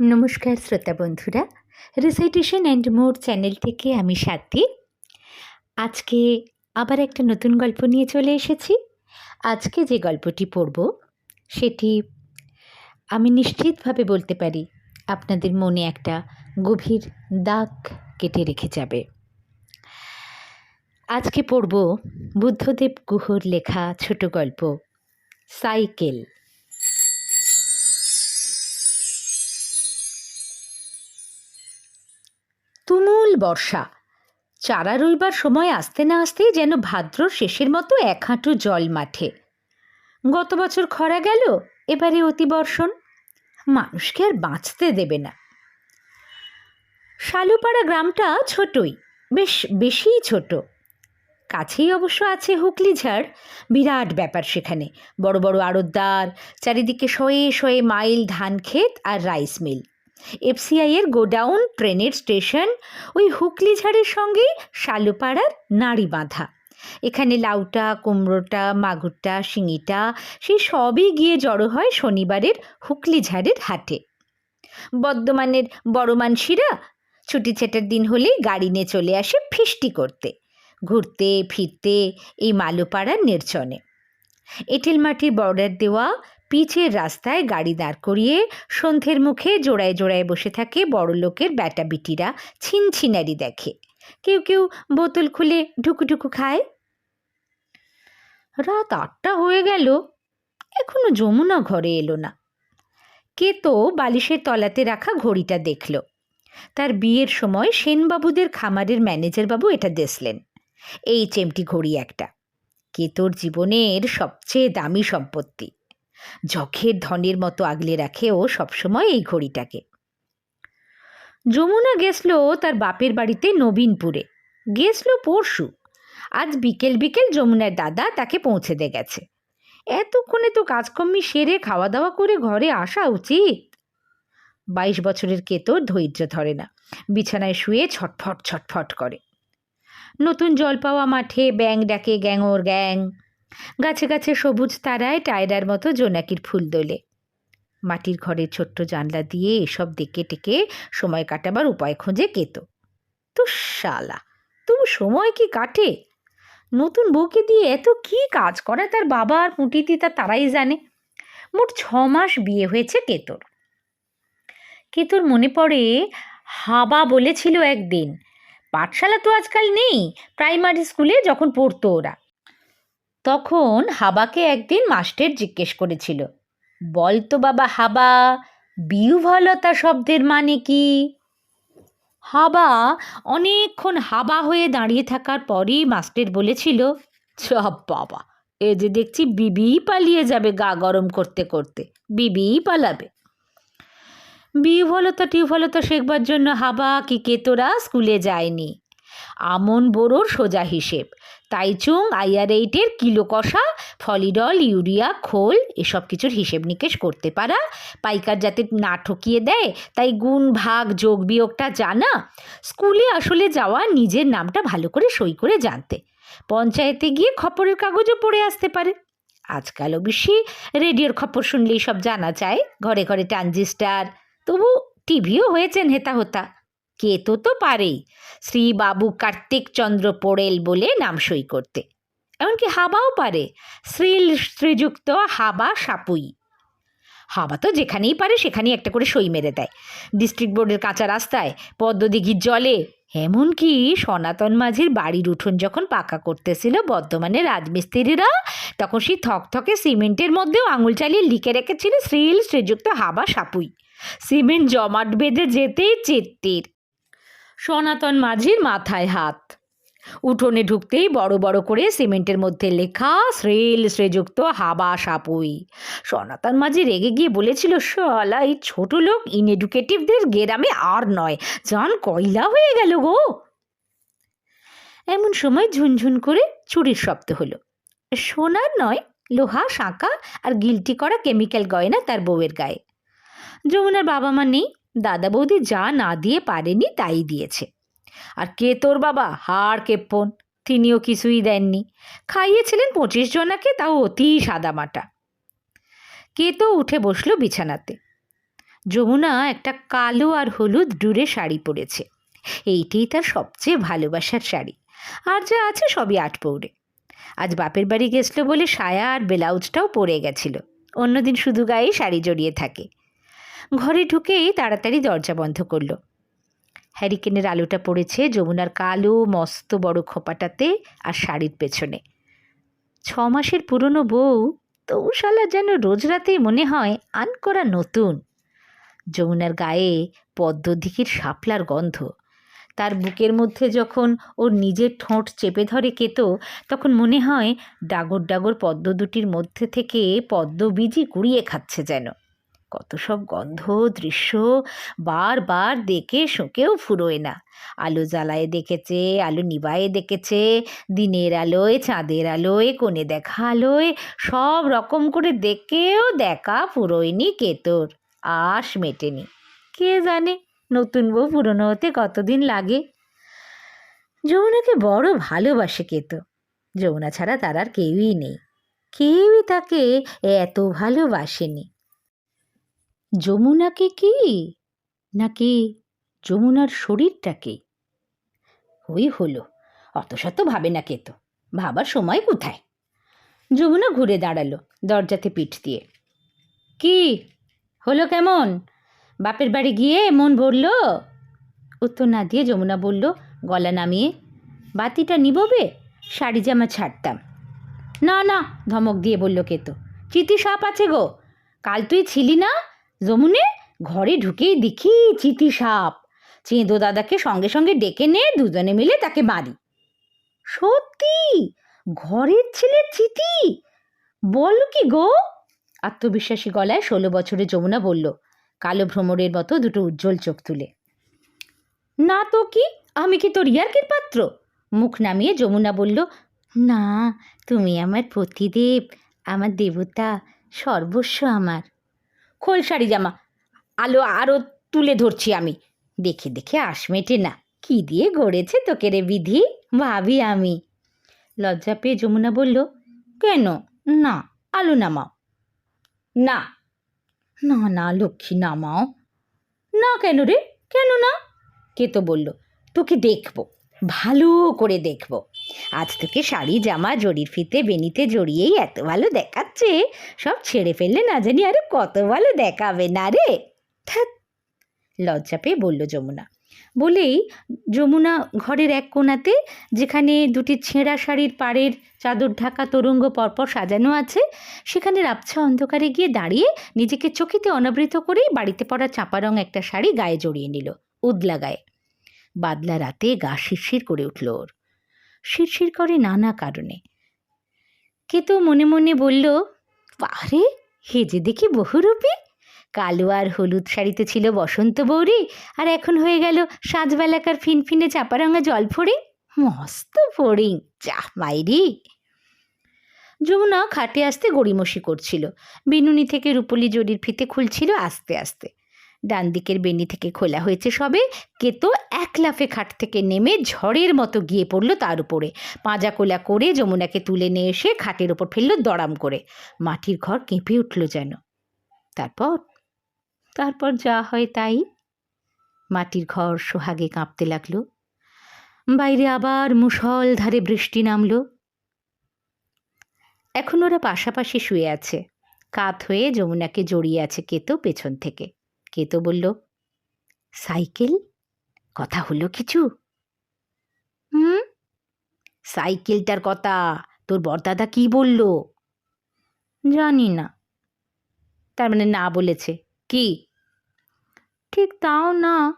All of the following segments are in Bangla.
নমস্কার শ্রোতা বন্ধুরা, রিসাইটেশন অ্যান্ড মোর চ্যানেল থেকে আমি সাথী। আজকে আবার একটা নতুন গল্প নিয়ে চলে এসেছি। আজকে যে গল্পটি পড়ব, সেটি আমি নিশ্চিতভাবে বলতে পারি, আপনাদের মনে একটা গভীর দাগ কেটে রেখে যাবে। আজকে পড়ব বুদ্ধদেব গুহর লেখা ছোট গল্প, সাইকেল। বর্ষা। চারা রইবার সময় আসতে না আসতেই যেন ভাদ্রর শেষের মতো এক হাঁটু জল মাঠে। গত বছর খরা গেল, এবারে অতিবর্ষণ। মানুষকে আর বাঁচতে দেবে না। শালুপাড়া গ্রামটা ছোটই, বেশ বেশিই ছোট। কাছেই অবশ্য আছে হুগলি ঝাড়, বিরাট ব্যাপার সেখানে। বড় বড় আড়তদার, চারিদিকে শয়ে শয়ে মাইল ধান ক্ষেত আর রাইস মিল। এফসিআইয়ের গোডাউন, ট্রেনের স্টেশন, ওই হুগলি ঝাড়ের সঙ্গেই শালুপাড়ার নাড়ি বাঁধা। এখানে লাউটা, কুমড়োটা, মাগুরটা, শিঙিটা সেই সবই গিয়ে জড়ো হয় শনিবারের হুগলি ঝাড়ের হাটে। বর্ধমানের বড় মানসিরা ছুটি ছেটার দিন হলেই গাড়ি নিয়ে চলে আসে ফিস্টি করতে, ঘুরতে, ফিরতে এই মালোপাড়ার নির্জনে। এঁটেল মাটির বর্ডার দেওয়া পিচের রাস্তায় গাড়ি দাঁড় করিয়ে সন্ধ্যের মুখে জোড়ায় জোড়ায় বসে থাকে বড় লোকের ব্যাটা বিটিরা ছিনছিনারি দেখে। কেউ কেউ বোতল খুলে ঢুকুঢুকু খায়। রাত আটটা হয়ে গেল, এখনও যমুনা ঘরে এলো না। কে তো বালিশের তলাতে রাখা ঘড়িটা দেখল। তার বিয়ের সময় সেনবাবুদের খামারের ম্যানেজারবাবু এটা দেশলেন এই চেমটি ঘড়ি একটা। কেতোর জীবনের সবচেয়ে দামি সম্পত্তি। যখের ধনের মতো আগলে রাখে ও সবসময় এই ঘড়িটাকে। যমুনা গেছিল তার বাপের বাড়িতে নবীনপুরে। গেছিল পরশু। আজ বিকেল বিকেল যমুনার দাদা তাকে পৌঁছে দিয়ে গেছে। এতক্ষণে তো কাজকর্মি সেরে খাওয়া দাওয়া করে ঘরে আসা উচিত। বাইশ বছরের কেতর ধৈর্য ধরে না। বিছানায় শুয়ে ছটফট ছটফট করে। নতুন জল পাওয়া মাঠে ব্যাং ডাকে গ্যাঙর গ্যাং। গাছে গাছে সবুজ তারায় টায়রার মতো জোনাকির ফুল দোলে। মাটির ঘরের ছোট্ট জানলা দিয়ে এসব দেখে টেকে সময় কাটাবার উপায় খোঁজে কেতো। তো শালা তবু সময় কি কাটে? নতুন বউকে দিয়ে এত কি কাজ করে তার বাবা আর পুঁটিতি তা তারাই জানে। মোট ছ মাস বিয়ে হয়েছে কেতর। কেতর মনে পড়ে, হাবা বলেছিল একদিন, পাঠশালা তো আজকাল নেই, প্রাইমারি স্কুলে যখন পড়তো ওরা। তখন হাবাকে একদিন মাস্টার জিজ্ঞেস করেছিল, বল তো বাবা হাবা বিউভলতা শব্দের মানে কি? হাবা অনেকক্ষণ হাবা হয়ে দাঁড়িয়ে থাকার পরই মাস্টার বলেছিল সব বাবা, এ যে দেখছি বিবি পালিয়ে যাবে গা গরম করতে করতে বিবিই পালাবে। বিউভলতা টিউভলতা শেখবার জন্য হাবা, কি কেতোরা স্কুলে যায়নি। আমন বোরোর সোজা হিসেব। তাইচুং আইআর এইটের কিলো কষা, ফলিডল, ইউরিয়া, খোল এসব কিছুর হিসেব নিকেশ করতে পারা। পাইকার যাতে না ঠকিয়ে দেয়, তাই গুণ, ভাগ, যোগ, বিয়োগটা জানা। স্কুলে আসলে যাওয়া, নিজের নামটা ভালো করে সই করে জানতে। পঞ্চায়েতে গিয়ে খবরের কাগজও পড়ে আসতে পারে। আজকাল অবশ্যই রেডিওর খবর শুনলেই সব জানা যায়। ঘরে ঘরে ট্রানজিস্টার, তবু টিভিও হয়েছেন হেতা হোতা। কে তো তো পারেই। শ্রী বাবু কার্তিক চন্দ্র পোড়েল বলে নাম সই করতে। এমনকি হাবাও পারে। শ্রীল শ্রীযুক্ত হাবা সাপুই। হাবা তো যেখানেই পারে সেখানেই একটা করে সই মেরে দেয়। ডিস্ট্রিক্ট বোর্ডের কাঁচা রাস্তায়, পদ্মদিঘির জলে। এমনকি সনাতন মাঝির বাড়ির উঠোন যখন পাকা করতেছিল বর্ধমানের রাজমিস্ত্রিরা, তখন সেই থকথকে সিমেন্টের মধ্যেও আঙুল চালিয়ে লিখে রেখেছিল শ্রীল শ্রীযুক্ত হাবা সাপুই। সিমেন্ট জমাট বেঁধে যেতেই চেত্তির। সনাতন মাঝির মাথায় হাত। উঠোনে ঢুকতেই বড় বড় করে সিমেন্টের মধ্যে লেখা শ্রেল শ্রেযুক্ত হাবা সাপুই। সনাতন মাঝি রেগে গিয়ে বলেছিল, শালা, এই ছোট লোক ইনএডুকেটিভদের গেরামে আর নয়। জান কয়লা হয়ে গেল গো। এমন সময় ঝুনঝুন করে চুরির শব্দ হলো। সোনার নয়, লোহা শাঁকা আর গিলটি করা কেমিক্যাল গয়না তার বউয়ের গায়ে। যমুনার বাবা মা নেই দাদা বৌদি যা না দিয়ে পারেনি তাই দিয়েছে। আর কে তোর বাবা? হাড় কেপ্পন। তিনিও কিছুই দেননি। খাইয়েছিলেন পঁচিশ জনাকে, তাও অতি সাদামাটা কে তো উঠে বসল বিছানাতে। যমুনা একটা কালো আর হলুদ ডুরে শাড়ি পরেছে। এইটাই তার সবচেয়ে ভালোবাসার শাড়ি। আর যা আছে সবই আট পৌড়ে আজ বাপের বাড়ি গেছিল বলে সায়া আর ব্লাউজটাও পরে গেছিল। অন্যদিন শুধু গায়ে শাড়ি জড়িয়ে থাকে। ঘরে ঢুকেই তাড়াতাড়ি দরজা বন্ধ করল। হ্যারিকেনের আলোটা পড়েছে যমুনার কালো, মস্ত বড় খোপাটাতে আর শাড়ির পেছনে। ছ মাসের পুরনো বউ, তৌশালা যেন রোজ রাতেই মনে হয় আন করা নতুন। যমুনার গায়ে পদ্মদিঘির শাপলার গন্ধ। তার বুকের মধ্যে যখন ওর নিজের ঠোঁট চেপে ধরে কেতো, তখন মনে হয় ডাগর ডাগর পদ্ম দুটির মধ্যে থেকে পদ্মবীজই কুড়িয়ে খাচ্ছে যেন। কত সব গন্ধ, দৃশ্য বারবার দেখে শোকেও ফুরোয় না। আলো জ্বালায় দেখেছে, আলো নিবায়ে দেখেছে, দিনের আলোয়, চাঁদের আলোয়, কোণে দেখা আলোয়, সব রকম করে দেখেও দেখা ফুরোয়নি কেতর আশ মেটেনি। কে জানে নতুন বউ পুরনো হতে কতদিন লাগে? যমুনাকে বড় ভালোবাসে কেতো যমুনা ছাড়া তার আর কেউই নেই। কেউই তাকে এত ভালোবাসেনি। যমুনাকে কি? নাকি যমুনার শরীরটাকে? ওই হলো, অত শত ভাবে না কেতো ভাবার সময় কোথায়? যমুনা ঘুরে দাঁড়াল দরজাতে পিঠ দিয়ে। কি? হলো কেমন? বাপের বাড়ি গিয়ে মন ভরল? উত্তর না দিয়ে যমুনা বলল, গলা নামিয়ে, বাতিটা নিববে শাড়ি জামা ছাড়তাম। না না, ধমক দিয়ে বলল কেতো চিতি সাপ আছে গো, কাল তুই ছিলি না? যমুনে ঘরে ঢুকেই দেখি চিতি সাপ। চেঁদো দাদাকে সঙ্গে সঙ্গে ডেকে নে দুজনে মিলে তাকে মারি সত্যি? ঘরের ছেলে চিতি বল কি গো? আত্মবিশ্বাসী গলায় ষোলো বছরে যমুনা বলল, কালো ভ্রমরের মতো দুটো উজ্জ্বল চোখ তুলে। না তো কি? আমি কি তোর ইয়ার্কির পাত্র? মুখ নামিয়ে যমুনা বলল, না, তুমি আমার পতিদেব, আমার দেবতা, সর্বস্ব আমার। খোল শাড়ি জামা। আলো আরও তুলে ধরছি আমি। দেখে দেখে আশ মেটে না। কি দিয়ে গড়েছে তোকে রে বিধি? ভাবি আমি। লজ্জা পেয়ে যমুনা বলল, কেন? না, আলো নামাও। না। না না, লক্ষ্মী, নামাও। না কেন রে? কেন না? কে তো বলল, তোকে দেখব। ভালো করে দেখব। আজ তোকে শাড়ি, জামা জড়ির ফিতে, বেনিতে জড়িয়েই এত ভালো দেখাচ্ছে। সব ছেড়ে ফেললে না জানি আরে কত ভালো দেখাবে না রে? লজ্জা পেয়ে বলল যমুনা। বলেই যমুনা ঘরের এক কোণাতে, যেখানে দুটি ছেঁড়া শাড়ির পাড়ের চাদর ঢাকা তরঙ্গ পরপর সাজানো আছে, সেখানে রাবছা অন্ধকারে গিয়ে দাঁড়িয়ে নিজেকে চকিতে অনাবৃত করেই বাড়িতে পড়া চাপা রং একটা শাড়ি গায়ে জড়িয়ে নিল, উদলা গায়ে। বাদলা রাতে গা শিরশির করে উঠল ওর। শিরশির করে নানা কারণে। কে তো মনে মনে বলল পারে হেজে দেখি বহুরূপী। কালো আর হলুদ শাড়িতে ছিল বসন্ত বৌরি আর এখন হয়ে গেল সাজবেলাকার ফিনফিনে চাপারাঙা জল ফড়িং। মস্ত ফড়িং, যা মাইরি! যমুনা খাটে আসতে গড়িমসি করছিল। বিনুনি থেকে রূপলি জরির ফিতে খুলছিল আস্তে আস্তে। ডান দিকের বেনি থেকে খোলা হয়েছে সবে। কেতো এক লাফে খাট থেকে নেমে ঝড়ের মতো গিয়ে পড়ল তার উপরে। পাঁজা কোলা করে যমুনাকে তুলে নিয়ে এসে খাটের ওপর ফেলল দড়াম করে। মাটির ঘর কেঁপে উঠল যেন। তারপর? তারপর যা হয় তাই। মাটির ঘর সোহাগে কাঁপতে লাগল। বাইরে আবার মুষল ধারে বৃষ্টি নামলো। এখন ওরা পাশাপাশি শুয়ে আছে। কাত হয়ে যমুনাকে জড়িয়ে আছে কেতো পেছন থেকে। কেতো বলল, সাইকেল? কথা হলো কিছু? হুম? সাইকেলটার কথা, তোর বরদাদা কি বলল? জানি না। তার মানে না বলেছে, কি? ঠিক তাও না,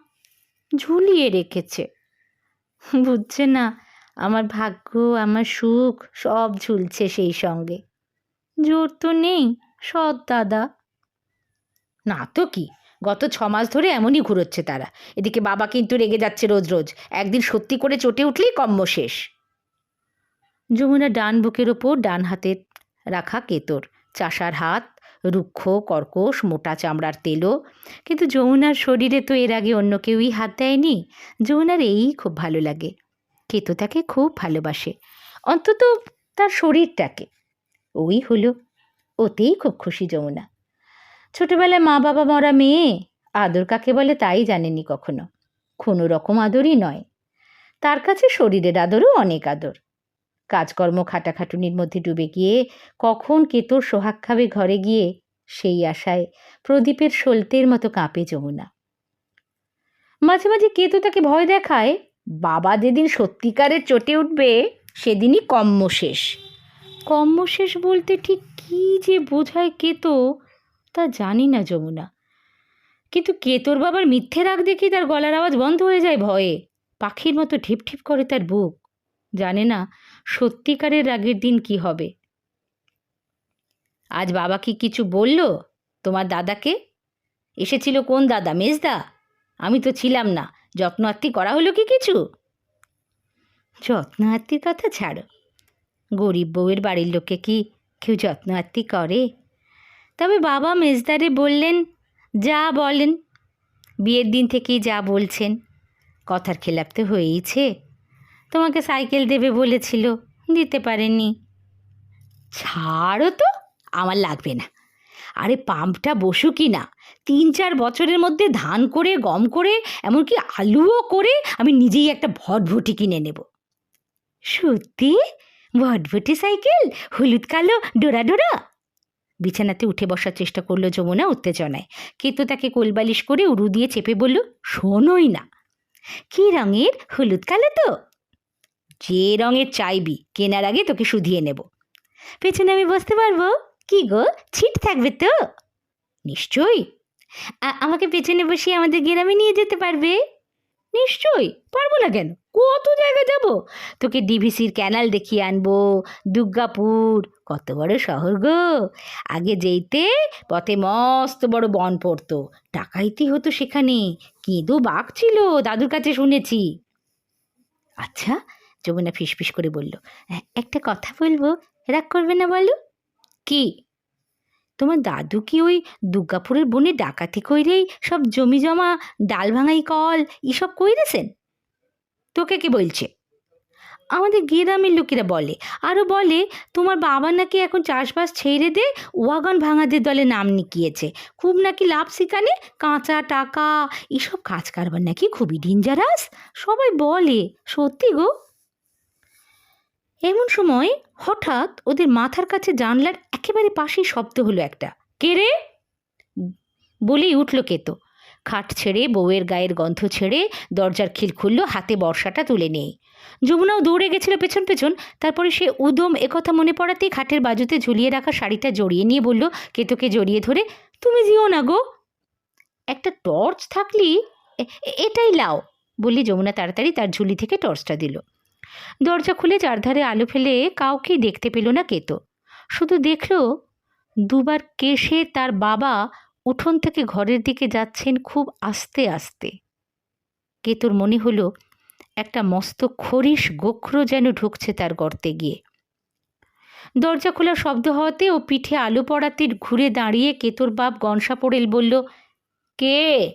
ঝুলিয়ে রেখেছে। বুঝছে না, আমার ভাগ্য, আমার সুখ, সব ঝুলছে সেই সঙ্গে। জোর তো নেই, সৎ দাদা। না তো কি গত ছ মাস ধরে এমনই ঘুরোচ্ছে তারা। এদিকে বাবা কিন্তু রেগে যাচ্ছে রোজ রোজ। একদিন সত্যি করে চটে উঠলেই কম্ম শেষ। যমুনা ডান বুকের ওপর ডান হাতে রাখা কেতর। চাষার হাত, রুক্ষ, কর্কশ, মোটা চামড়ার তেলও। কিন্তু যমুনার শরীরে তো এর আগে অন্য কেউই হাত দেয়নি। যমুনার এই খুব ভালো লাগে। কেতো তাকে খুব ভালোবাসে। অন্তত তার শরীরটাকে। ওই হলো। ওতেই খুব খুশি যমুনা। ছোটবেলায় মা বাবা মরা মেয়ে? আদর কাকে বলে তাই জানেনি কখনো। কোনো রকম আদরই নয়। তার কাছে শরীরের আদরও অনেক আদর। কাজকর্ম খাটাখাটুনির মধ্যে ডুবে গিয়ে কখন কেতর সোহাগ খাবে ঘরে গিয়ে, সেই আশায় প্রদীপের সলতের মতো কাঁপে যমুনা। মাঝে মাঝে কেতু তাকে ভয় দেখায়, বাবা যেদিন সত্যিকারের চটে উঠবে, সেদিনই কম্ম শেষ কম্ম শেষ বলতে ঠিক কী যে বোঝায় কেতো তা জানি না যমুনা। কিন্তু কে তোর বাবার মিথ্যে রাগ দেখি তার গলার আওয়াজ বন্ধ হয়ে যায় ভয়ে? পাখির মতো ঢিপ ঢিপ করে তার বুক। জানে না সত্যিকারের রাগের দিন কি হবে। আজ বাবা কি কিছু বলল? তোমার দাদাকে? এসেছিল কোন দাদা? মেজদা? আমি তো ছিলাম না। যত্ন আত্মি করা হলো কি কিছু? যত্ন আত্মির কথা ছাড়ো। গরিব বউয়ের বাড়ির লোকে কি কেউ যত্ন আত্মি করে? তবে বাবা মেজদারে বললেন, যা বলেন। বিয়ের দিন থেকেই যা বলছেন। কথার খেলাপ তো হয়েইছে। তোমাকে সাইকেল দেবে বলেছিল, দিতে পারেনি। ছাড়ো তো, আমার লাগবে না। আরে পাম্পটা বসুকই না? তিন চার বছরের মধ্যে ধান করে, গম করে, এমনকি আলুও করে আমি নিজেই একটা ভটভটি কিনে নেব। সত্যি? ভটভটি সাইকেল? হলুদ কালো, ডোরা ডোরা? বিছানাতে উঠে বসার চেষ্টা করল যমুনা উত্তেজনায়। কিন্তু তাকে কোলবালিশ করে উড়ু দিয়ে চেপে বলল, শোনোই না। কি রঙের? হলুদ কালো তো? যে রঙের চাইবি, কেনার আগে তোকে শুধিয়ে নেব। পেছনে আমি বসতে পারব? কি গো, ছিট থাকবে তো? নিশ্চয়ই। আমাকে পেছনে বসিয়ে আমাদের গ্রামে নিয়ে যেতে পারবে? নিশ্চয়ই, পারব না কেন? কত জায়গা যাব? তোকে ডিভিসির ক্যানাল দেখিয়ে আনব, দুর্গাপুর, কত বড় শহর গো। আগে যেইতে পথে মস্ত বড় বন পড়তো। ডাকাইতি হতো সেখানে। কেঁদো বাঘ ছিল, দাদুর কাছে শুনেছি। আচ্ছা যমুনা ফিসফিস করে বলল, "এ- একটা কথা বলব? রাগ করবে না বলো? কি? তোমার দাদু কি ওই দুর্গাপুরের বনে ডাকাতি কইরেই সব জমি জমা ডাল ভাঙাই কল এসব কইরেছেন? তোকে কি বলছে? আমাদের গ্রামের লোকেরা বলে। আরও বলে, তোমার বাবা নাকি এখন চাষবাস ছেড়ে দে ওয়াগন ভাঙাদের দলে নাম নিকিয়েছে। খুব নাকি লাভ সেখানে কাঁচা টাকা, এসব কাজ কারবার নাকি খুবই ডেঞ্জারাস সবাই বলে, সত্যি গো? এমন সময় হঠাৎ ওদের মাথার কাছে জানলার একেবারে পাশেই শব্দ হলো একটা। কে রে? বলেই উঠল কেতো। খাট ছেড়ে, বউয়ের গায়ের গন্ধ ছেড়ে দরজার খিল খুলল, হাতে বর্ষাটা তুলে নেই। যমুনাও দৌড়ে গেছিল পেছন পেছন, তারপরে সে উদম একথা মনে পড়াতেই খাটের বাজুতে ঝুলিয়ে রাখা শাড়িটা জড়িয়ে নিয়ে বলল, কেতোকে জড়িয়ে ধরে তুমি যেও না গো। একটা টর্চ থাকলি? এটাই লাও। বললি যমুনা তাড়াতাড়ি তার ঝুলি থেকে টর্চটা দিল। দরজা খুলে চারধারে আলো ফেলে কাউকেই দেখতে পেল না কেতো। শুধু দেখল, দুবার কেশে তার বাবা উঠোন থেকে ঘরের দিকে যাচ্ছেন খুব আস্তে আস্তে। কেতুর মনে হলো, একটা মস্ত খরিস গোখর যেন ঢুকছে তার গর্তে গিয়ে। দরজা খোলা শব্দ হওয়াতে ও পিঠে আলো পড়াতে ঘুরে দাঁড়িয়ে কেতুর বাপ গনসা পড়েল বলল, কে?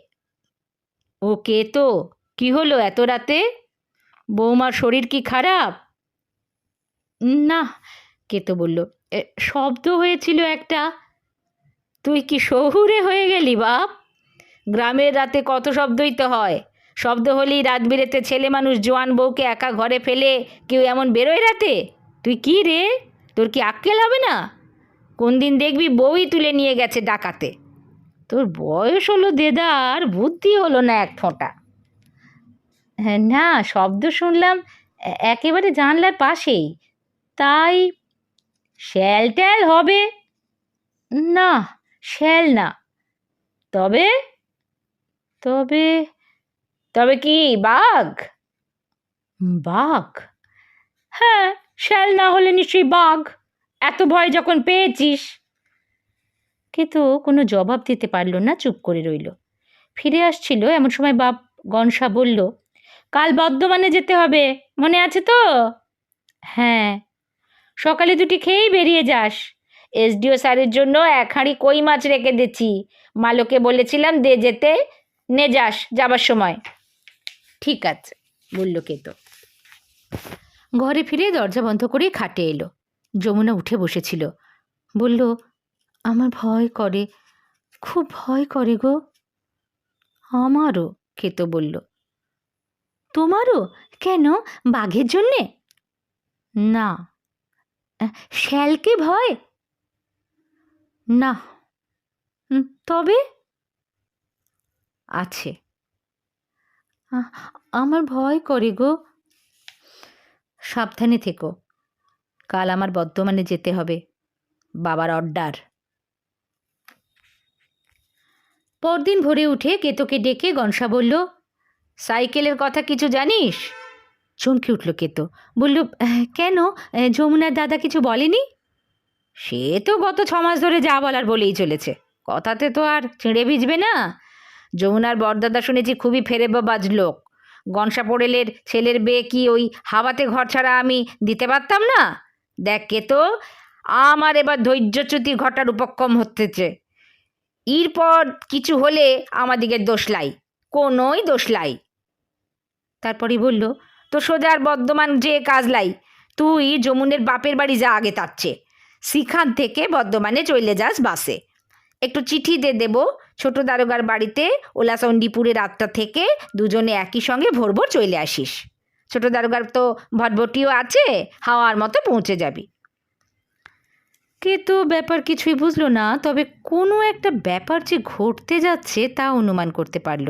ও কে তো কি হলো এত রাতে? বৌমার শরীর কি খারাপ? না কেতো বলল। "এ, শব্দ হয়েছিল একটা। তুই কি শহুরে হয়ে গেলি বাপ? গ্রামের রাতে কত শব্দই তো হয়। শব্দ হলেই রাত বিরেতে ছেলে মানুষ জোয়ান বউকে একা ঘরে ফেলে কেউ এমন বেরোয় রাতে? তুই কি রে? তোর কি আক্কেল হবে না? কোন দিন দেখবি বউই তুলে নিয়ে গেছে ডাকাতে। তোর বয়স হলো দেদার বুদ্ধি হলো না এক ফোঁটা। হ্যাঁ না, শব্দ শুনলাম একেবারে জানলার পাশেই। তাই শ্যাল ট্যাল হবে? না, শ্যাল না। তবে তবে তবে কি বাঘ? বাঘ? হ্যাঁ শ্যাল না হলে নিশ্চয়ই বাঘ। এত ভয় যখন পেয়েছিস। কিন্তু কোনো জবাব দিতে পারল না, চুপ করে রইল। ফিরে আসছিল, এমন সময় বাপ গনসা বলল কাল বর্ধমানে যেতে হবে, মনে আছে তো? হ্যাঁ। সকালে দুটি খেয়েই বেরিয়ে যাস। এসডিও স্যারের জন্য এক হাঁড়ি কই মাছ রেখে দিচ্ছি। মালোকে বলেছিলাম দে যেতে, নে যাস যাবার সময়। ঠিক আছে, বলল কেতো ঘরে ফিরে দরজা বন্ধ করে খাটে এলো। যমুনা উঠে বসেছিল। বলল, আমার ভয় করে, খুব ভয় করে গো। আমারও কেতো বলল। তোমারও? কেন? বাঘের জন্যে? না। শ্যালকে ভয়? না। তবে? আছে। আমার ভয় করে গো। সাবধানে থেকো। কাল আমার বর্ধমানে যেতে হবে। বাবার অর্ডার। পরদিন ভোরে উঠে কেতোকে ডেকে গনসা বলল সাইকেলের কথা কিছু জানিস? চমকে উঠল কেতো। বলল কেন? যমুনার দাদা কিছু বলেনি? সে তো গত ছ মাস ধরে যা বলার বলেই চলেছে। কথাতে তো আর ছিঁড়ে ভিজবে না। যমুনার বরদাদা শুনেছি খুবই ফেরেবাজ লোক। গনসা পোড়েলের ছেলের বিয়ে কি ওই হাওয়াতে ঘর ছাড়া আমি দিতে পারতাম না? দেখ কে তো আমার এবার ধৈর্যচ্যুতি ঘটার উপক্রম হতেছে। এরপর কিছু হলে আমাদিকে দোষলাই কোনোই দোষলাই তারপরে বলল তো সোজার বর্ধমান যে কাজলাই তুই যমুনের বাপের বাড়ি যা আগে তাচ্ছে সেখান থেকে বর্ধমানে চলে যাস বাসে। একটু চিঠি দিয়ে দেবো ছোট দারোগার বাড়িতে, ওলাসন্ডিপুরে রাতটা থেকে দুজনে একই সঙ্গে ভোর ভোর চলে আসিস। ছোট দারোগার তো ভটভটিও আছে, হাওয়ার মতো পৌঁছে যাবি। কে তো ব্যাপার কিছুই বুঝলো না, তবে কোনো একটা ব্যাপার যে ঘটতে যাচ্ছে তা অনুমান করতে পারল।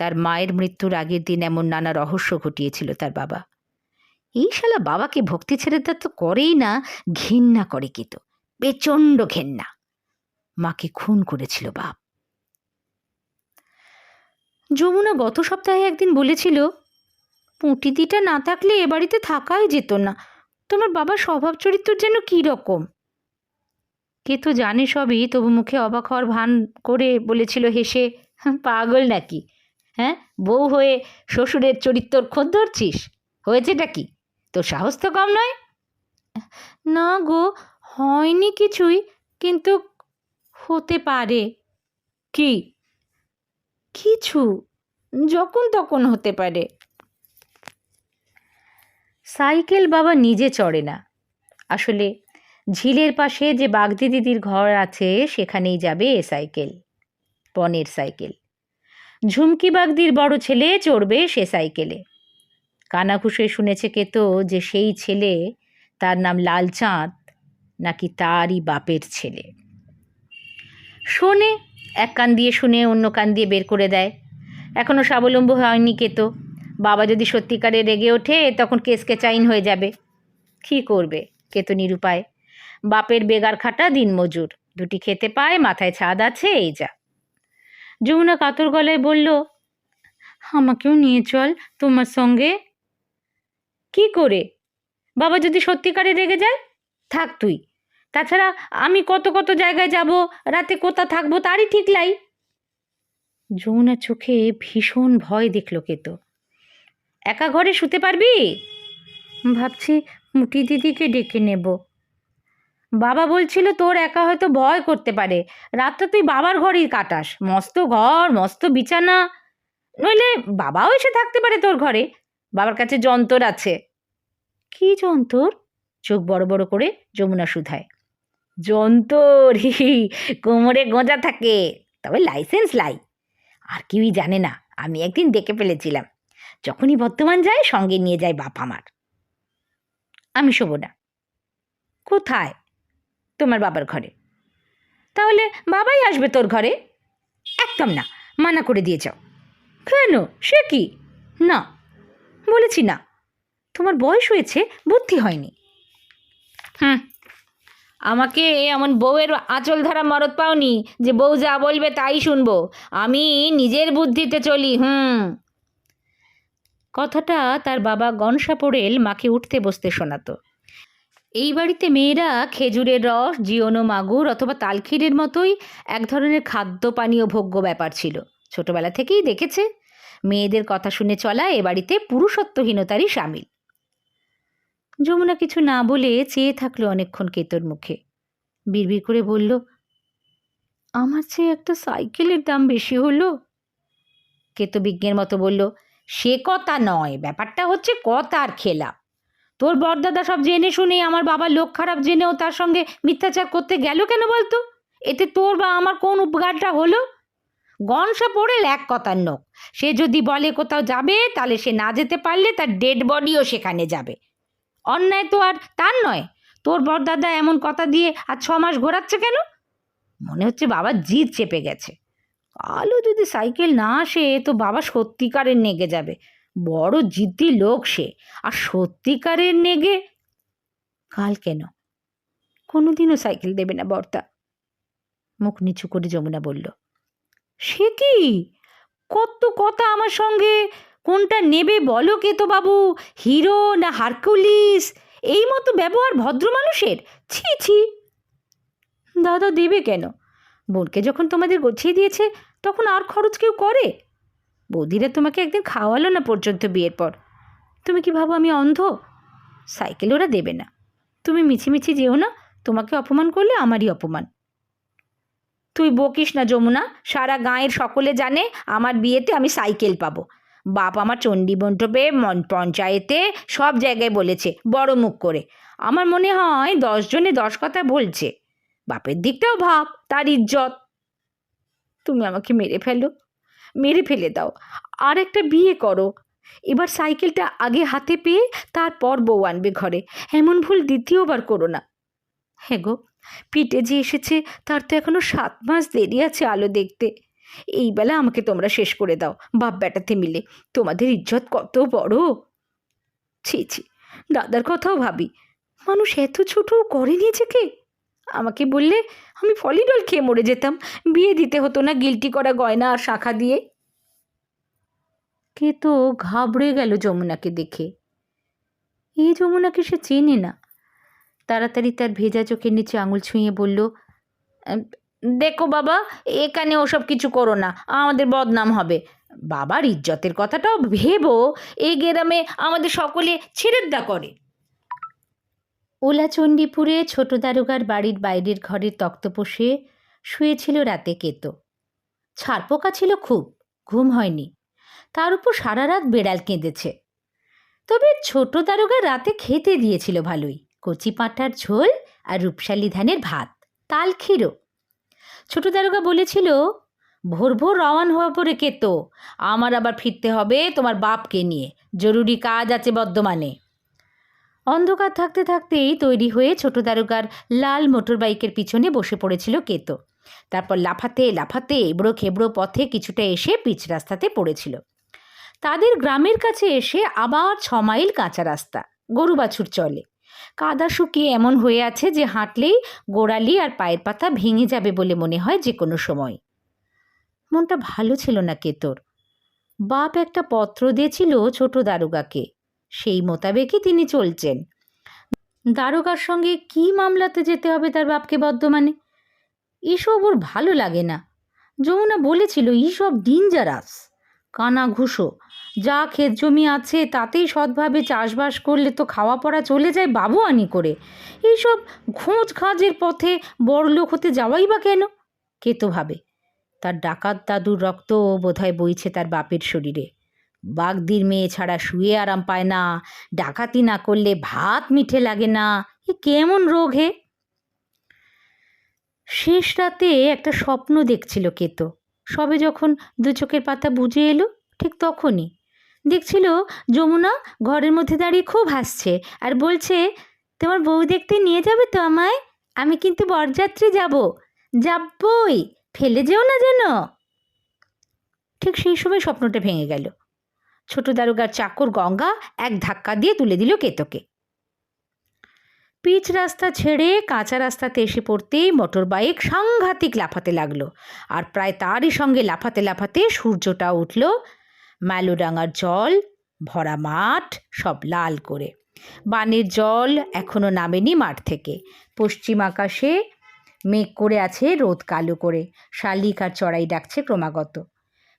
তার মায়ের মৃত্যুর আগের দিন এমন নানা রহস্য ঘটিয়েছিল তার বাবা। এই শালা বাবাকে ভক্তি ছেড়ে তা তো করেই না ঘেন্না করে কেতো প্রচণ্ড ঘেন্না মাকে খুন করেছিল বাপ। যমুনা গত সপ্তাহে একদিন বলেছিল পুঁটিদিটা না থাকলে এ বাড়িতে থাকাই যেত না। তোমার বাবার স্বভাব চরিত্র যেন কী রকম? কে তো জানে সবই তবু মুখে অবাক হওয়ার ভান করে বলেছিল হেসে "হাহ, পাগল নাকি? হ্যাঁ? বউ হয়ে শ্বশুরের চরিত্রর খোঁজ ধরছিস? হয়েছেটা কি? তোর সাহস তো কম নয়? না গো হয়নি কিছুই কিন্তু হতে পারে। কি? কিছু যখন তখন হতে পারে। সাইকেল বাবা নিজে চড়ে না। আসলে ঝিলের পাশে যে বাগদি দিদির ঘর আছে সেখানেই যাবে এ সাইকেল পনেরো সাইকেল। ঝুমকি বাগদির বড় ছেলে চড়বে সে সাইকেলে। কানাঘুষে শুনেছে কেতো যে সেই ছেলে, তার নাম লালচাঁদ, নাকি তারই বাপের ছেলে। শোনে, এক কান দিয়ে শুনে অন্য কান দিয়ে বের করে দেয়। এখনও স্বাবলম্বী হয়নি কেতো বাবা যদি সত্যিকারে রেগে ওঠে, তখন কেসকে চাইন হয়ে যাবে। কী করবে কেতো নিরুপায়? বাপের বেগার খাটা দিনমজুর। দুটি খেতে পায়, মাথায় ছাদ আছে, এই যা। যমুনা কাতর গলায় বলল, আমাকেও নিয়ে চল তোমার সঙ্গে। কি করে? বাবা যদি সত্যিকারে রেগে যায়, থাক তুই। তাছাড়া আমি কত কত জায়গায় যাব, রাতে কোথা থাকব তারই ঠিক লাই। যমুনার চোখে ভীষণ ভয় দেখল কেতো। একা ঘরে শুতে পারবি? ভাবছি মুটি দিদিকে ডেকে নেব। বাবা বলছিল, তোর একা হয়তো ভয় করতে পারে। রাতটা তুই বাবার ঘরেই কাটাস। মস্ত ঘর, মস্ত বিছানা। নইলে বাবাও এসে থাকতে পারে তোর ঘরে। বাবার কাছে যন্তর আছে। কি যন্তর? চোখ বড় বড় করে যমুনা শুধায়। যন্তর, হি কোমরে গোঁজা থাকে, তবে লাইসেন্স লাই। আর কেউই জানে না, আমি একদিন দেখে ফেলেছিলাম। যখনই বর্তমান যায়, সঙ্গে নিয়ে যায় বাপ আমার। আমি শোবো না। কোথায়? তোমার বাবার ঘরে। তাহলে বাবাই আসবে তোর ঘরে? একদম না, মানা করে দিয়ে যাও। কেন? সে কি? না, বলেছি না। তোমার বয়স হয়েছে, বুদ্ধি হয়নি। হুম, আমাকে এমন বউয়ের আঁচল ধরা মরদ পাওনি যে বউ যা বলবে তাই শুনব। আমি নিজের বুদ্ধিতে চলি, হুম। কথাটা তার বাবা গনসা পোড়েল মাকে উঠতে বসতে শোনাতো। এই বাড়িতে মেয়েরা খেজুরের রস, জিওনো মাগুর অথবা তালখিরের মতোই এক ধরনের খাদ্য পানীয় ভোগ্য ব্যাপার ছিল। ছোটবেলা থেকেই দেখেছে। মেয়েদের কথা শুনে চলা এ বাড়িতে পুরুষত্বহীনতারই সামিল। যমুনা কিছু না বলে চেয়ে থাকল অনেকক্ষণ কেতর মুখে। বিড়বিড় করে বলল, আমার চেয়ে একটা সাইকেলের দাম বেশি হলো? কেতো বিজ্ঞের মতো বলল, সে কথা নয়। ব্যাপারটা হচ্ছে কথার খেলা। তোর বরদাদা সব জেনে শুনে, আমার বাবার লোক খারাপ জেনেও তার সঙ্গে মিথ্যাচার করতে গেল কেন বলতো? এতে তোর বা আমার কোন উপকারটা হলো? গনসা পড়ে এক কথার নোক সে যদি বলে কোথাও যাবে, তাহলে সে না যেতে পারলে তার ডেড বডিও সেখানে যাবে। অন্যায় তো আর তার নয়। তোর বরদাদা এমন কথা দিয়ে আর ছ মাস ঘোরাচ্ছে কেন? মনে হচ্ছে বাবা জিদ চেপে গেছে। কালও যদি সাইকেল না আসে, তো বাবা সত্যিকারের নেগে যাবে। বড় জিদ্দি লোক সে। আর সত্যিকারের নেগে কাল কেন? কোনোদিনও সাইকেল দেবে না বর্তা। মুখ নিচু করে যমুনা বলল, সে কি? কত কথা আমার সঙ্গে। কোনটা নেবে বলো কে তো বাবু? হিরো না হারকুলিস? এই মতো ব্যবহার ভদ্র মানুষের? ছি ছি। দাদা দেবে কেন? বোনকে যখন তোমাদের গছিয়ে দিয়েছে, তখন আর খরচ কেউ করে? বৌদিরা তোমাকে একদিন খাওয়ালো না পর্যন্ত বিয়ের পর? তুমি কি ভাবো আমি অন্ধ? সাইকেল ওরা দেবে না। তুমি মিছিমিছি যেও না, তোমাকে অপমান করলে আমারই অপমান। তুই বকিস না যমুনা, সারা গাঁয়ের সকলে জানে আমার বিয়েতে আমি সাইকেল পাবো। বাপ আমার চণ্ডী মণ্ডপে, মন- পঞ্চায়েতে সব জায়গায় বলেছে, বড় মুখ করে। আমার মনে হয় দশজনে দশ কথা বলছে। বাপের দিকটাও ভাব, তার ইজ্জত। তুমি আমাকে মেরে ফেলো। মেরে ফেলে দাও। আর একটা বিয়ে করো। এবার সাইকেলটা আগে হাতে পেয়ে তারপর বউ আনবে ঘরে। এমন ভুল দ্বিতীয়বার করো না। হ্যাঁ গো, পিঠে যে এসেছে তার তো এখনও সাত মাস দেরি আছে আলো দেখতে। এই বেলা আমাকে তোমরা শেষ করে দাও, বাপ বেটাতে মিলে। তোমাদের ইজ্জত কত বড়? ছি ছি, দাদার কথাও ভাবি। মানুষ এত ছোট করে নিজেকে আমাকে বললে আমি ফলিডল খেয়ে মরে যেতাম। বিয়ে দিতে হতো না গিলটি করা গয়না আর শাখা দিয়ে। কে তো ঘাবড়ে গেল যমুনাকে দেখে। এই যমুনাকে সে চেনে না। তাড়াতাড়ি তার ভেজা চোখের নিচে আঙুল ছুঁয়ে বলল দেখো বাবা, এখানে ওসব কিছু করো না, আমাদের বদনাম হবে। বাবার ইজ্জতের কথাটাও ভেবো এই গ্রামে আমাদের সকলে ছেড়েদ্দা করে। ওলাচণ্ডীপুরে ছোট দারোগার বাড়ির বাইরের ঘরের তক্তপোষে শুয়েছিল রাতে কেতো। ছারপোকা ছিল খুব, ঘুম হয়নি। তার উপর সারা রাত বেড়াল কেঁদেছে। তবে ছোট দারোগা রাতে খেতে দিয়েছিল ভালোই, কচি পাঁঠার ঝোল আর রূপশালী ধানের ভাত, তাল ক্ষীরও। ছোট দারোগা বলেছিল, ভোর ভোর রওয়ান হওয়া পরে কেতো, আমার আবার ফিরতে হবে তোমার বাপকে নিয়ে, জরুরি কাজ আছে বর্ধমানে। অন্ধকার থাকতে থাকতেই তৈরি হয়ে ছোট দারোগার লাল মোটর বাইকের পিছনে বসে পড়েছিল কেতো। তারপর লাফাতে লাফাতে এবড়ো খেবড়ো পথে কিছুটা এসে পিচ রাস্তাতে পড়েছিল। তাদের গ্রামের কাছে এসে আবার ছ মাইল কাঁচা রাস্তা, গরু বাছুর চলে। কাদা শুকিয়ে এমন হয়ে আছে যে হাঁটলেই গোড়ালি আর পায়ের পাতা ভেঙে যাবে বলে মনে হয় যে কোনো সময়। মনটা ভালো ছিল না কেতোর। বাপ একটা পত্র দিয়েছিল ছোট দারোগাকে। সেই মোতাবেকই তিনি চলছেন। দারোগার সঙ্গে কি মামলাতে যেতে হবে তার বাপকে বর্ধমানে? এসব ওর ভালো লাগে না। যমুনা বলেছিল, এইসব ডেঞ্জারাস কানা ঘুষো, যা ক্ষেত জমি আছে তাতেই সৎভাবে চাষবাস করলে তো খাওয়া পড়া চলে যায় বাবু আনি করে। এইসব খোঁজ খাঁজের পথে বড়লোক হতে যাওয়াই বা কেন? কে ভাবে তার ডাকাত দাদুর রক্ত বোধহয় বইছে তার বাপের শরীরে। বাগদির মেয়ে ছাড়া শুয়ে আরাম পায় না। ডাকাতি না করলে ভাত মিঠে লাগে না। এ কেমন রোগ হে? শেষ রাতে একটা স্বপ্ন দেখছিল কেতো। সবে যখন দু চোখের পাতা বুঝে এলো, ঠিক তখনই। দেখছিল যমুনা ঘরের মধ্যে দাঁড়িয়ে খুব হাসছে আর বলছে, তোমার বউ দেখতে নিয়ে যাবে তো আমায়? আমি কিন্তু বরযাত্রী যাব। যাবই ফেলে যেও না যেন। ঠিক সেই সময় স্বপ্নটা ভেঙে গেল। ছোট দারোগার চাকর গঙ্গা এক ধাক্কা দিয়ে তুলে দিল কেতকে। পিচ রাস্তা ছেড়ে কাঁচা রাস্তাতে এসে পড়তেই মোটর বাইক সাংঘাতিক লাফাতে লাগল আর প্রায় তারই সঙ্গে লাফাতে লাফাতে সূর্যটা উঠল ম্যালোডাঙার জল, ভরা মাঠ, সব লাল করে। বানের জল এখনও নামেনি মাঠ থেকে। পশ্চিম আকাশে মেঘ করে আছে রোদ কালো করে। শালিক আর চড়াই ডাকছে ক্রমাগত।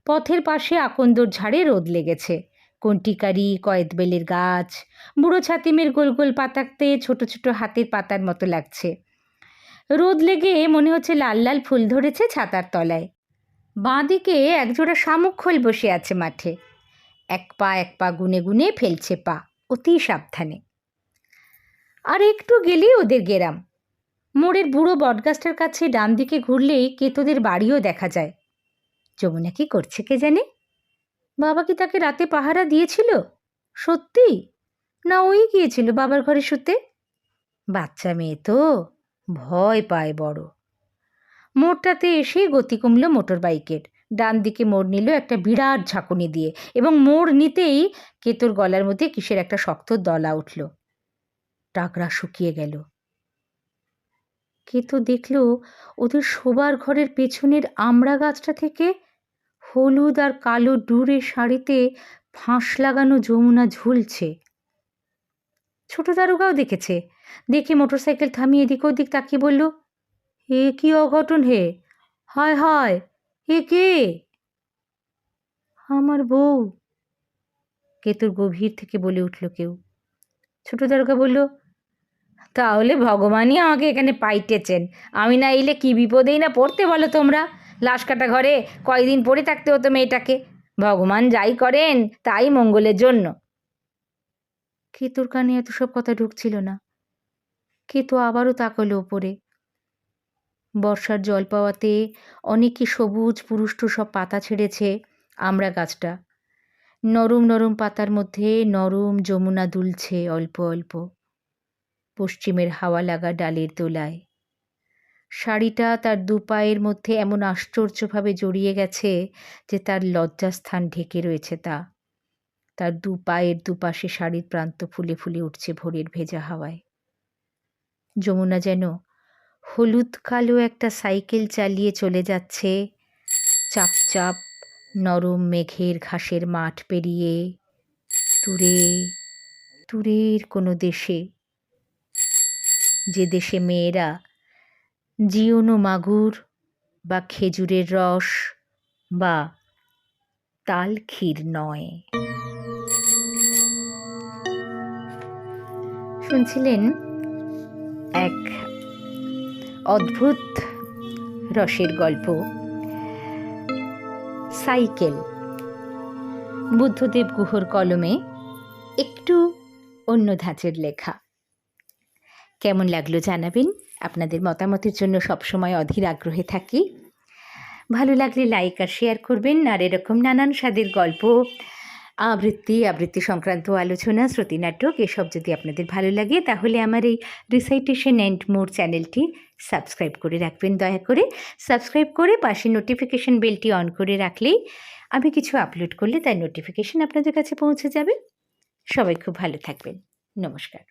পথের পাশে আকন্দর ঝাড়ে রোদ লেগেছে। কন্টিকারি কয়েদবেলের গাছ, বুড়ো ছাতিমের গোল গোল পাতাতে ছোট ছোট হাতের পাতার মতো লাগছে। রোদ লেগে মনে হচ্ছে লাল লাল ফুল ধরেছে ছাতার তলায়। বাঁদিকে একজোড়া শামুক খোল বসে আছে মাঠে। এক পা এক পা গুনে গুনে ফেলছে পা, অতি সাবধানে। আর একটু গেলেই ওদের গেরাম। মোড়ের বুড়ো বটগাছটার কাছে ডান দিকে ঘুরলেই কেতোদের বাড়িও দেখা যায়। যমুনা কি করছে কে জানে? বাবা কি তাকে রাতে পাহারা দিয়েছিল? সত্যি? না ওই গিয়েছিল বাবার ঘরে শুতে? বাচ্চা মেয়ে তো, ভয় পায় বড়। মোড়টাতে এসে গতি কমল মোটর বাইকের। ডান দিকে মোড় নিল একটা বিরাট ঝাঁকুনি দিয়ে এবং মোড় নিতেই কেতর গলার মধ্যে কিসের একটা শক্ত দলা উঠল। টাকরা শুকিয়ে গেল। কেতু দেখল ওদের শোবার ঘরের পেছনের আমড়া গাছটা থেকে হলুদ আর কালো ডুরে শাড়িতে ফাঁস লাগানো যমুনা ঝুলছে। ছোট দারোগাও দেখেছে। দেখে মোটরসাইকেল থামিয়ে এদিক ওদিক তাকিয়ে বলল, এ কি অঘটন হে? হয় হয়, এ কে? আমার বউ। কেতুর গভীর থেকে বলে উঠল কেউ। ছোট দারোগা বলল, তাহলে ভগবানই আমাকে এখানে পাইটেছেন। আমি না এলে কি বিপদেই না পড়তে বলো তোমরা? লাশ কাটা ঘরে কয়দিন পড়ে থাকতে হতো মেয়েটাকে। ভগবান যাই করেন, তাই মঙ্গলের জন্য। কেতুর কানে এত সব কথা ঢুকছিল না? কেতু আবারও তাকালো ওপরে বর্ষার জল পাওয়াতে অনেকে সবুজ পুরুষ্ট সব পাতা ছেড়েছে আমড়া গাছটা। নরম নরম পাতার মধ্যে নরম যমুনা দুলছে অল্প অল্প। পশ্চিমের হাওয়া লাগা ডালের দোলায় শাড়িটা তার দু পায়ের মধ্যে এমন আশ্চর্যভাবে জড়িয়ে গেছে যে তার লজ্জাস্থান ঢেকে রয়েছে তা। তার দু পায়ের দুপাশে শাড়ির প্রান্ত ফুলে ফুলে উঠছে ভোরের ভেজা হাওয়ায়। যমুনা যেন হলুদ কালো একটা সাইকেল চালিয়ে চলে যাচ্ছে। চাপ চাপ নরম মেঘের ঘাসের মাঠ পেরিয়ে দূরে, দূরের কোনো দেশে। যে দেশে মেয়েরা জিওনো মাগুর বা খেজুরের রস বা তাল ক্ষীর নয়। শুনছিলেন এক অদ্ভুত রসের গল্প। সাইকেল। বুদ্ধদেব গুহর কলমে একটু অন্য ধাঁচের লেখা। কেমন লাগল জানাবেন? আপনাদের মতামতের জন্য সবসময় অধীর আগ্রহে থাকি। ভালো লাগলে লাইক আর শেয়ার করবেন, আর এরকম নানান স্বাদের গল্প, আবৃত্তি আবৃত্তি সংক্রান্ত আলোচনা, শ্রুতি নাটক, এসব যদি আপনাদের ভালো লাগে, তাহলে আমার এই রিসাইটেশন অ্যান্ড মোর চ্যানেলটি সাবস্ক্রাইব করে রাখবেন দয়া করে। সাবস্ক্রাইব করে পাশে নোটিফিকেশন বেলটি অন করে রাখলেই আমি কিছু আপলোড করলে তার নোটিফিকেশন আপনাদের কাছে পৌঁছে যাবে। সবাই খুব ভালো থাকবেন। নমস্কার।